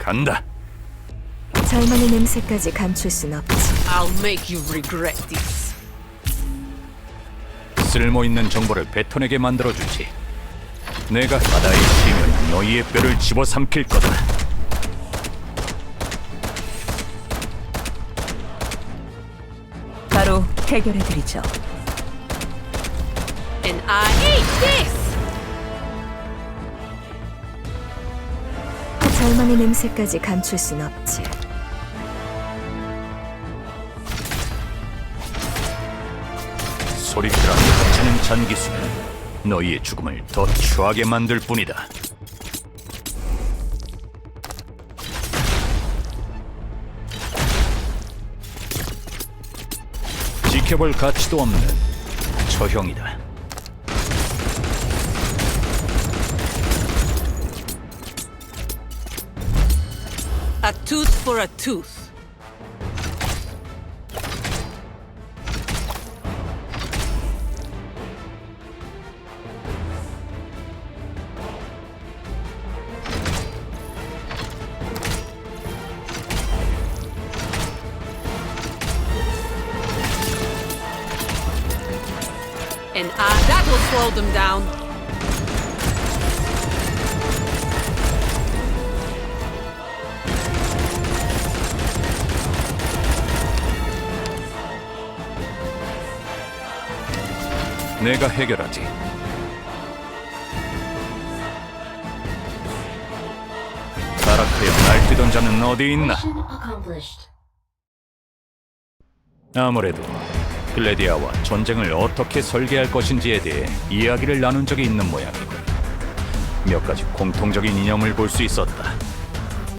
간다. 절만의 냄새까지 감출 순 없지. I'll make you regret this. 쓸모 있는 정보를 베톤에게 만들어 주지. 내가 바다에 치면 너희의 뼈를 집어 삼킬 거다. 바로 해결해 드리죠. And I hate this! 절만의 냄새까지 감출 순 없지. 소리들아 하찮은 잔기수는 너희의 죽음을 더 추하게 만들 뿐이다. 지켜볼 가치도 없는 처형이다. A tooth for a tooth. And I, that will slow them down. 내가 해결하지. 타락하여 날뛰던 자는 어디 있나? 아무래도 글래디아와 전쟁을 어떻게 설계할 것인지에 대해 이야기를 나눈 적이 있는 모양이고 몇 가지 공통적인 이념을 볼 수 있었다.